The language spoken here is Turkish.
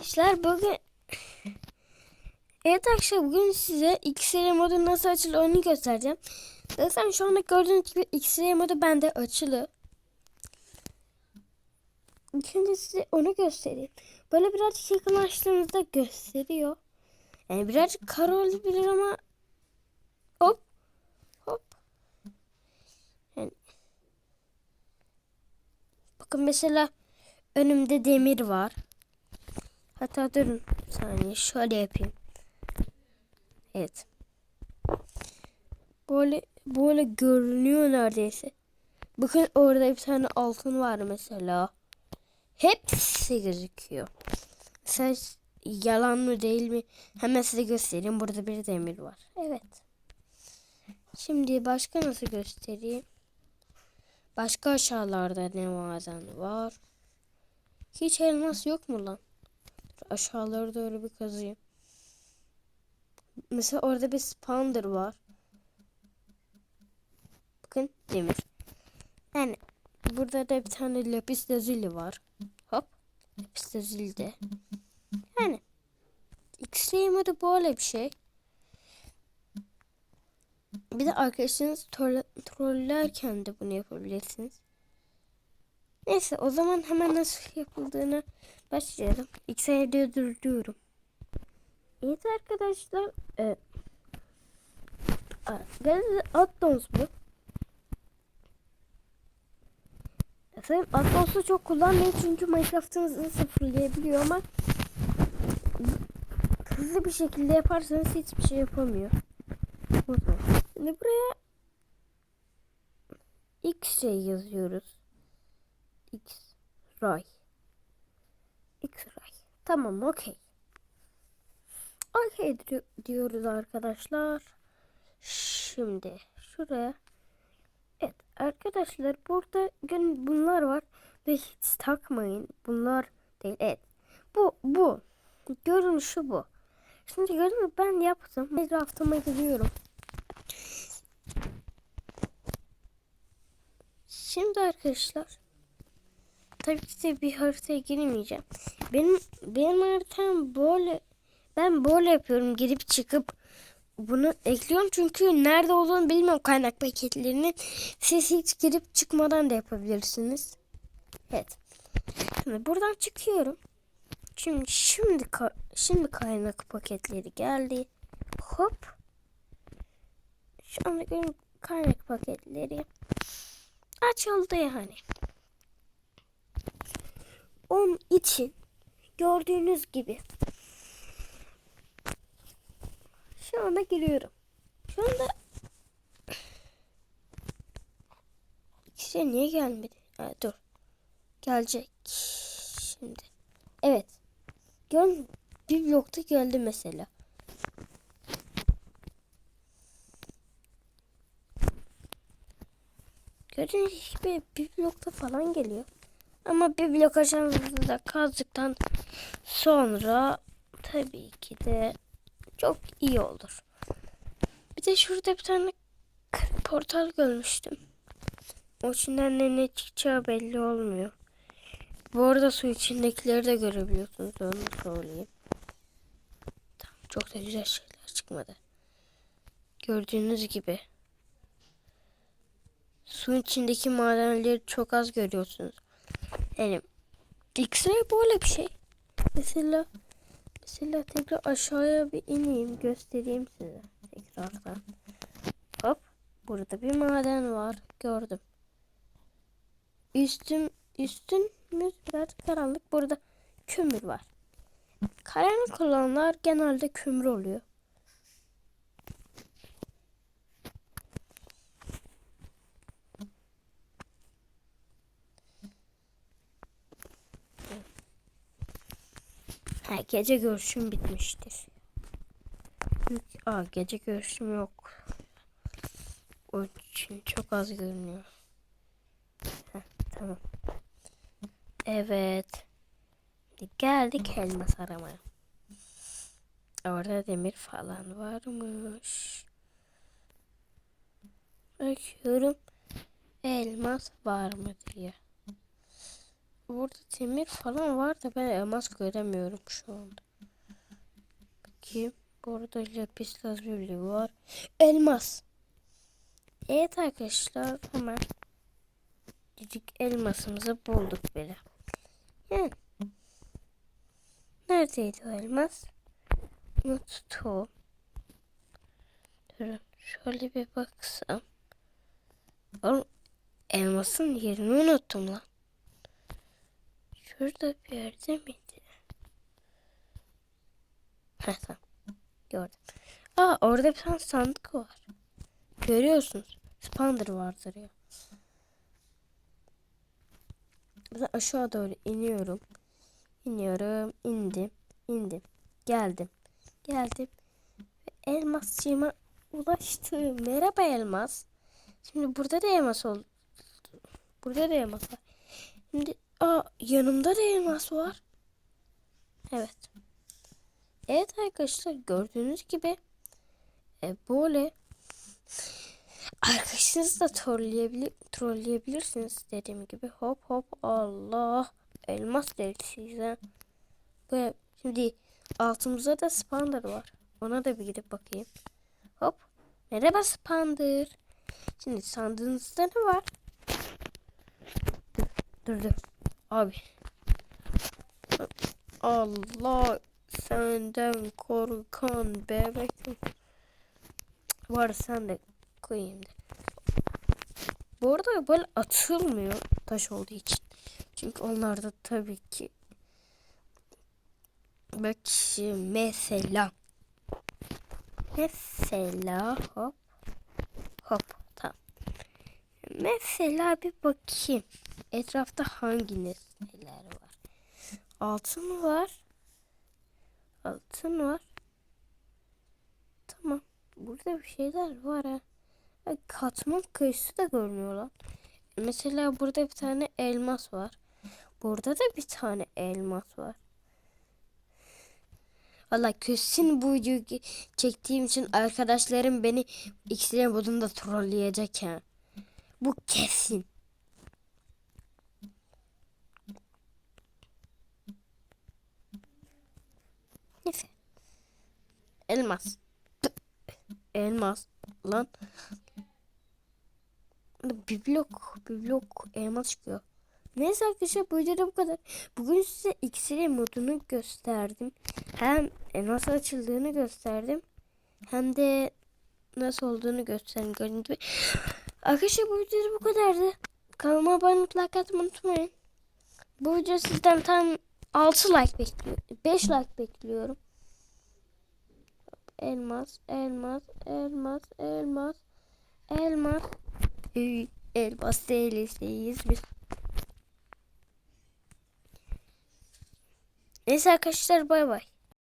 Arkadaşlar bugün Evet arkadaşlar bugün size X-Ray modu nasıl açılır onu göstereceğim. Zaten şu anda gördüğünüz gibi X-Ray modu bende açılı. Şimdi size onu göstereyim. Böyle birazcık yakınlaştığınızda gösteriyor. Yani birazcık kara olabilir ama hop hop. Yani bakın mesela önümde demir var. Hatta durun bir saniye şöyle yapayım. Evet. Böyle böyle görünüyor neredeyse. Bakın orada bir tane altın var mesela. Hepsi gözüküyor. Sen yalan mı değil mi? Hemen size göstereyim. Burada bir demir var. Evet. Şimdi başka nasıl göstereyim? Başka aşağılarda ne maden var? Hiç elmas yok mu lan? Aşağılara doğru bir kazayım. Mesela orada bir spawner var. Bakın demir. Yani burada da bir tane lapis lazuli var. Hop. Lapis lazuli de. Yani X-ray modu böyle bir şey. Bir de arkadaşınız troll- trollerken de bunu yapabilirsiniz. Neyse o zaman hemen nasıl yapıldığını başlayalım. X'e durduruyorum. Evet arkadaşlar. Evet. Galiba Addons bu. Efendim Addons'u çok kullanmayın çünkü Minecraft'ınızı sıfırlayabiliyor ama hızlı bir şekilde yaparsanız hiçbir şey yapamıyor. Şimdi buraya X şey yazıyoruz. X ray. X ray. Tamam okey. Okey diyoruz arkadaşlar. Şimdi şuraya. Evet arkadaşlar burada gün bunlar var ve hiç takmayın. Bunlar değil. Evet. Bu bu. Görünüşü bu. Şimdi gördün mü ben yaptım. Etrafıma gidiyorum. Şimdi arkadaşlar tabii ki de bir haritaya girmeyeceğim. Benim benim haritam böyle ben böyle yapıyorum girip çıkıp bunu ekliyorum çünkü nerede olduğunu bilmiyorum kaynak paketlerinin. Siz hiç girip çıkmadan da yapabilirsiniz. Evet. Şimdi buradan çıkıyorum. Şimdi şimdi şimdi kaynak paketleri geldi. Hop. Şu anda kaynak paketleri açıldı yani. Onun için gördüğünüz gibi şu anda giriyorum. Şu anda ikisi niye gelmedi? Ha, dur. Gelecek. Şimdi. Evet. Gör bir blokta geldi mesela. Gördüğünüz gibi bir blokta falan geliyor. Ama bir blok aşağımızda kazdıktan sonra tabii ki de çok iyi olur. Bir de şurada bir tane portal görmüştüm. O içinden ne, ne çıkacağı belli olmuyor. Bu arada su içindekileri de görebiliyorsunuz. Onu söyleyeyim. Tamam, çok da güzel şeyler çıkmadı. Gördüğünüz gibi. Suyun içindeki madenleri çok az görüyorsunuz. Yani X-ray böyle bir şey. Mesela mesela tekrar aşağıya bir ineyim göstereyim size tekrardan. Hop burada bir maden var gördüm. Üstüm üstümüz biraz karanlık. Burada kömür var. Karanlık olanlar genelde kömür oluyor. Ha, gece görüşüm bitmiştir. Aa, gece görüşüm yok. O için çok az görünüyor. Heh, tamam. Evet. Geldik elmas aramaya. Orada demir falan varmış. Bakıyorum elmas var mı diye. Burada demir falan var da ben elmas göremiyorum şu anda. Bakayım. Burada lapis lazuli var. Elmas. Evet arkadaşlar hemen dedik elmasımızı bulduk bile. Yani. Neredeydi o elmas? Unuttum. Durun şöyle bir baksam. Oğlum elmasın yerini unuttum lan. Şurada bir yerde miydi? Heh tamam. Gördüm. Aa orada bir tane sandık var. Görüyorsunuz. Spander vardır ya. Ben aşağı doğru iniyorum. İniyorum. indim. indim. Geldim. Geldim. Elmasçığıma ulaştım. Merhaba elmas. Şimdi burada da elmas oldu. Burada da elmas var. Şimdi aa, yanımda da elmas var. Evet. Evet arkadaşlar gördüğünüz gibi e, böyle arkadaşınızı da trolleyebilir, trolleyebilirsiniz dediğim gibi. Hop hop Allah. Elmas delisiyiz ha. Böyle şimdi altımızda da spander var. Ona da bir gidip bakayım. Hop. Merhaba spander. Şimdi sandığınızda ne var? Dur. Abi. Allah senden korkan bebek var sen de koyayım da. Bu arada böyle atılmıyor taş olduğu için. Çünkü onlarda tabii ki bak mesela mesela hop hop. Mesela bir bakayım etrafta hangi nesneler var. Altın var. Altın var. Tamam. Burada bir şeyler var ha. Katman kayısı da görünüyor lan. Mesela burada bir tane elmas var. Burada da bir tane elmas var. Valla kesin bu videoyu çektiğim için arkadaşlarım beni X-Ray modunda trolleyecek ha. Bu kesin. Neyse. Elmas. Elmas. Lan. Bir blok. Bir blok elmas çıkıyor. Neyse arkadaşlar bu videoda bu kadar. Bugün size X-Ray modunu gösterdim. Hem nasıl açıldığını gösterdim. Hem de nasıl olduğunu gösterdim. Gördüğünüz gibi. Arkadaşlar bu videoda bu kadardı. Kanalıma abone olup like atmayı unutmayın. Bu video sizden tam 6 like bekliyorum. 5 like bekliyorum. Elmas, elmas, elmas, elmas, elmas. Elmas değiliz biz. Neyse arkadaşlar bay bay.